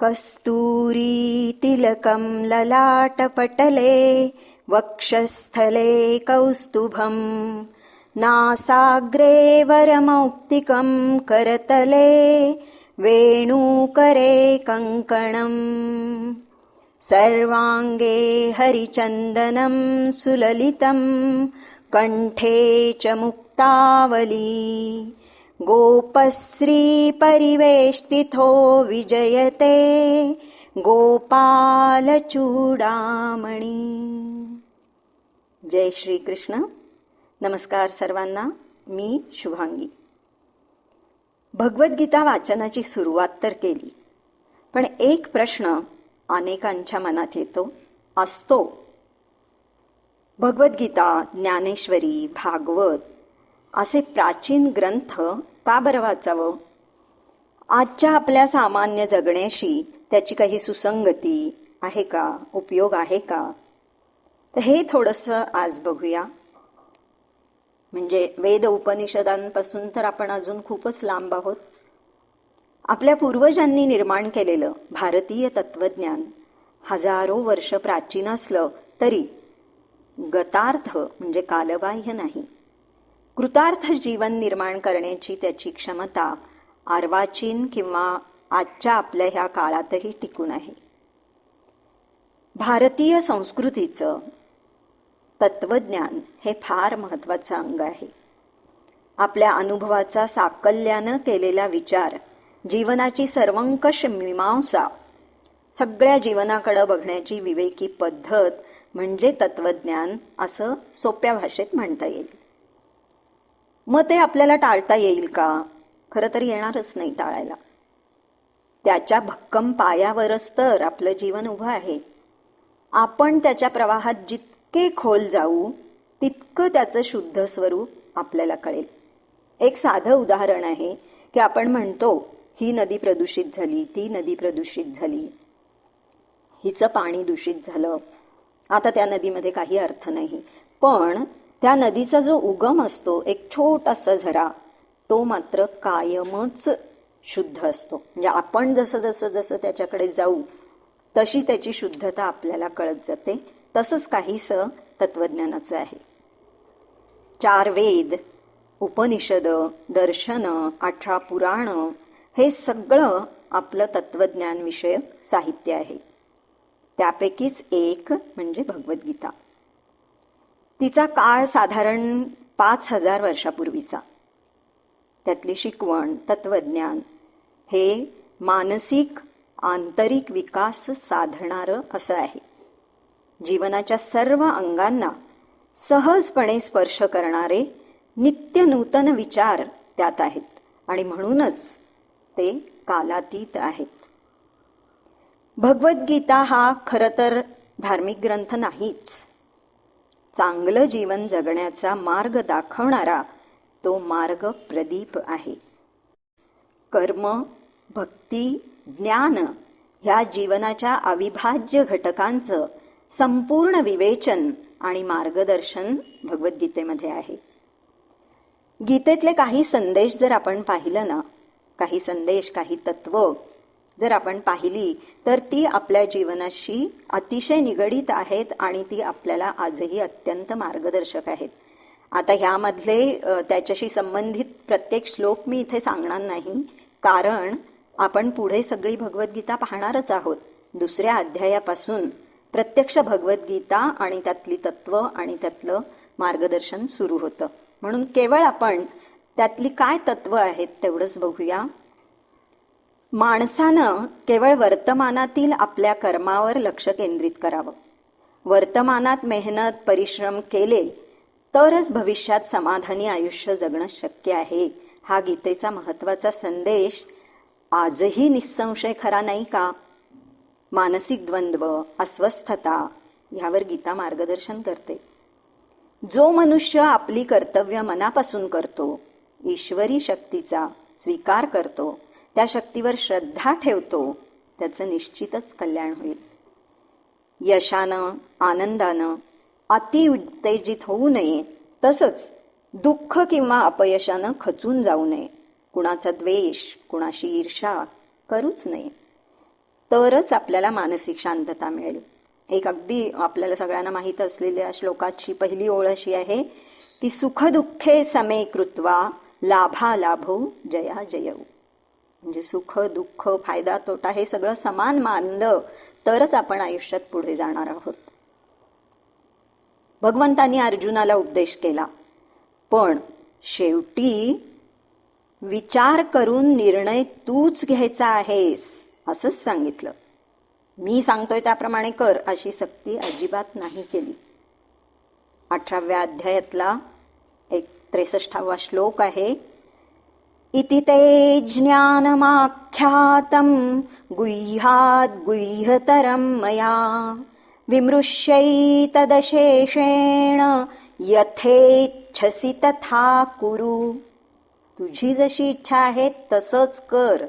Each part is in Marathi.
कस्तूरीतिलकं ललाटपटले वक्षस्थले कौस्तुभं नासाग्रे वरमौक्तिकं करतले वेणुकरे कङ्कणम्। सर्वाङ्गे हरिचन्दनं सुललितं कण्ठे च मुक्तावली गोपश्रीपरिवेष्टितो विजयते गोपालचूडामणी। जय श्री कृष्ण नमस्कार सर्वांना मी शुभांगी। भगवद्गीता वाचनाची सुरुवात तर केली पण एक प्रश्न अनेकांच्या मनात येतो असतो. भगवद्गीता ज्ञानेश्वरी भागवत असे प्राचीन ग्रंथ का बरं वाचावं? आजच्या आपल्या सामान्य जगण्याशी त्याची काही सुसंगती आहे का? उपयोग आहे का? तर हे थोडंसं आज बघूया. म्हणजे वेद उपनिषदांपासून तर आपण अजून खूपच लांब आहोत. आपल्या पूर्वजांनी निर्माण केलेलं भारतीय तत्वज्ञान हजारो वर्ष प्राचीन असलं तरी गतार्थ म्हणजे कालबाह्य नाही. कृतार्थ जीवन निर्माण करण्याची त्याची क्षमता आर्वाचीन किंवा आजच्या आपल्या ह्या काळातही टिकून आहे. भारतीय संस्कृतीचं तत्वज्ञान हे फार महत्वाचं अंग आहे. आपल्या अनुभवाचा साकल्यानं केलेला विचार जीवनाची सर्वंकष मीमांसा सगळ्या जीवनाकडं बघण्याची विवेकी पद्धत म्हणजे तत्वज्ञान असं सोप्या भाषेत म्हणता येईल. मग ते आपल्याला टाळता येईल का? खरं तर येणारच नाही टाळायला. त्याच्या भक्कम पायावरच तर आपलं जीवन उभं आहे. आपण त्याच्या प्रवाहात जितके खोल जाऊ तितकं त्याचं शुद्ध स्वरूप आपल्याला कळेल. एक साधं उदाहरण आहे की आपण म्हणतो ही नदी प्रदूषित झाली ती नदी प्रदूषित झाली. हिचं पाणी दूषित झालं. आता त्या नदीमध्ये काही अर्थ नाही. पण त्या नदीचा जो उगम असतो एक छोटासा झरा तो मात्र कायमच शुद्ध असतो. म्हणजे आपण जसं जसं जसं त्याच्याकडे जाऊ तशी त्याची शुद्धता आपल्याला कळत जाते. तसंच काहीसं तत्वज्ञानाचं आहे. चार वेद उपनिषद दर्शन अठरा पुराण हे सगळं आपलं तत्वज्ञानविषयक साहित्य आहे. त्यापैकीच एक म्हणजे भगवद्गीता. तिचा काळ साधारण पाच हजार वर्षापूर्वीचा. त्यातली शिकवण तत्वज्ञान हे मानसिक आंतरिक विकास साधणारं असं आहे. जीवनाच्या सर्व अंगांना सहजपणे स्पर्श करणारे नित्य नूतन विचार त्यात आहेत आणि म्हणूनच ते कालातीत आहेत. भगवद्गीता हा खरं तर धार्मिक ग्रंथ नाहीच. चांगलं जीवन जगण्याचा मार्ग दाखवणारा तो मार्ग प्रदीप आहे. कर्म भक्ती ज्ञान ह्या जीवनाच्या अविभाज्य घटकांचं संपूर्ण विवेचन आणि मार्गदर्शन भगवद्गीतेमध्ये आहे. गीतेतले काही संदेश जर आपण पाहिलं ना काही संदेश काही तत्व जर आपण पाहिली तर ती आपल्या जीवनाशी अतिशय निगडीत आहेत आणि ती आपल्याला आजही अत्यंत मार्गदर्शक आहेत. आता ह्यामधले त्याच्याशी संबंधित प्रत्येक श्लोक मी इथे सांगणार नाही कारण आपण पुढे सगळी भगवद्गीता पाहणारच आहोत. दुसऱ्या अध्यायापासून प्रत्यक्ष भगवद्गीता आणि त्यातली तत्व आणि त्यातलं मार्गदर्शन सुरू होतं. म्हणून केवळ आपण त्यातली काय तत्व आहेत तेवढंच बघूया. माणसानं केवळ वर्तमानातील आपल्या कर्मावर लक्ष केंद्रित करावं. वर्तमानात मेहनत परिश्रम केले तरच भविष्यात समाधानी आयुष्य जगणं शक्य आहे हा गीतेचा महत्त्वाचा संदेश. आजही निसंशय खरा नाही का? मानसिक द्वंद्व अस्वस्थता ह्यावर गीता मार्गदर्शन करते. जो मनुष्य आपली कर्तव्य मनापासून करतो ईश्वरी शक्तीचा स्वीकार करतो त्या शक्तीवर श्रद्धा ठेवतो त्याचं निश्चितच कल्याण होईल. यशानं आनंदानं अति उत्तेजित होऊ नये तसंच दुःख किंवा अपयशानं खचून जाऊ नये. कुणाचा द्वेष कुणाशी ईर्षा करूच नये. तरच आपल्याला मानसिक शांतता मिळेल. एक अगदी आपल्याला सगळ्यांना माहीत असलेल्या श्लोकाची पहिली ओळ अशी आहे की सुखदुःखे समे कृत्वा लाभा लाभो जया. जयऊ म्हणजे सुख दुःख फायदा तोटा हे सगळं समान मानलं तरच आपण आयुष्यात पुढे जाणार आहोत. भगवंतानी अर्जुनाला उपदेश केला पण शेवटी विचार करून निर्णय तूच घ्यायचा आहेस असंच सांगितलं. मी सांगतोय त्याप्रमाणे कर अशी सक्ती अजिबात नाही केली. अठराव्या अध्यायातला एक त्रेसष्टावा श्लोक आहे इति ते ज्ञानमाख्यातं गुह्याद् गुह्यतरं मया। विमृश्यैतदशेषेण यथेच्छसि तथा कुरु। तुझी जशी इच्छा आहे तसंच कर।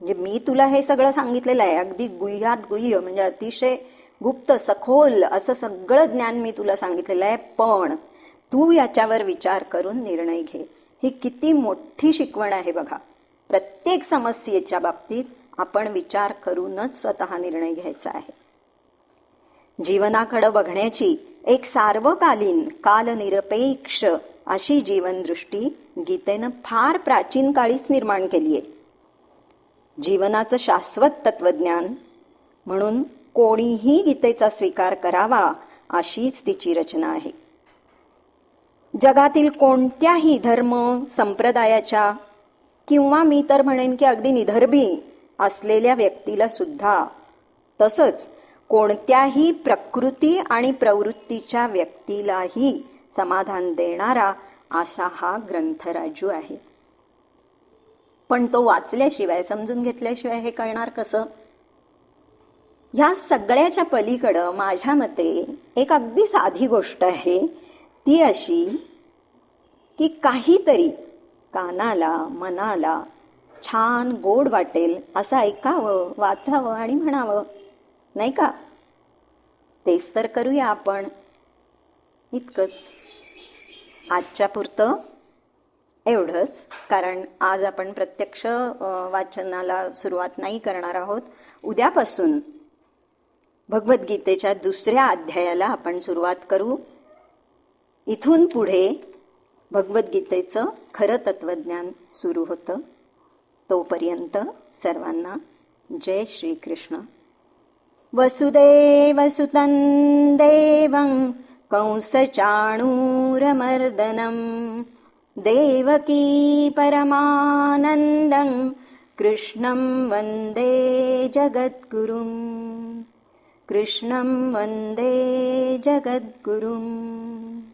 म्हणजे मी तुला हे सगळं सांगितलेलं आहे. अगदी गुह्यात गुह्य म्हणजे अतिशय गुप्त सखोल असं सगळं ज्ञान मी तुला सांगितलेलं आहे. पण तू याच्यावर विचार करून निर्णय घे. ही किती मोठी शिकवण आहे बघा. प्रत्येक समस्येच्या बाबतीत आपण विचार करूनच स्वतः निर्णय घ्यायचा आहे. जीवनाकडं बघण्याची एक सार्वकालीन कालनिरपेक्ष अशी जीवनदृष्टी गीतेनं फार प्राचीन काळीच निर्माण केली आहे जीवनाचं शाश्वत तत्वज्ञान म्हणून कोणीही गीतेचा स्वीकार करावा अशीच तिची रचना आहे. जगातील कोणत्याही धर्म संप्रदायाच्या किंवा मी तर म्हणेन की अगदी निधर्मी असलेल्या व्यक्तीला सुद्धा. तसंच कोणत्याही प्रकृती आणि प्रवृत्तीच्या व्यक्तीलाही समाधान देणारा असा हा ग्रंथराजू आहे. पण तो वाचल्याशिवाय समजून घेतल्याशिवाय हे कळणार कसं? ह्या सगळ्याच्या पलीकडं माझ्या मते एक अगदी साधी गोष्ट आहे ती अशी की काहीतरी कानाला मनाला छान गोड वाटेल असं ऐकावं वाचावं आणि म्हणावं. नाही का? तेच तर करूया आपण. इतकंच. आजच्या पुरतं एवढंच कारण आज आपण प्रत्यक्ष वाचनाला सुरुवात नाही करणार आहोत. उद्यापासून भगवद्गीतेच्या दुसऱ्या अध्यायाला आपण सुरुवात करू. इथून पुढे भगवद्गीतेचं खरं तत्वज्ञान सुरू होतं. तोपर्यंत सर्वांना जय श्रीकृष्ण. वसुदेवसुतं देवं कंसचाणूरमर्दनं देवकी परमानन्दं कृष्णं वन्दे जगद्गुरुं कृष्णं वन्दे जगद्गुरुम्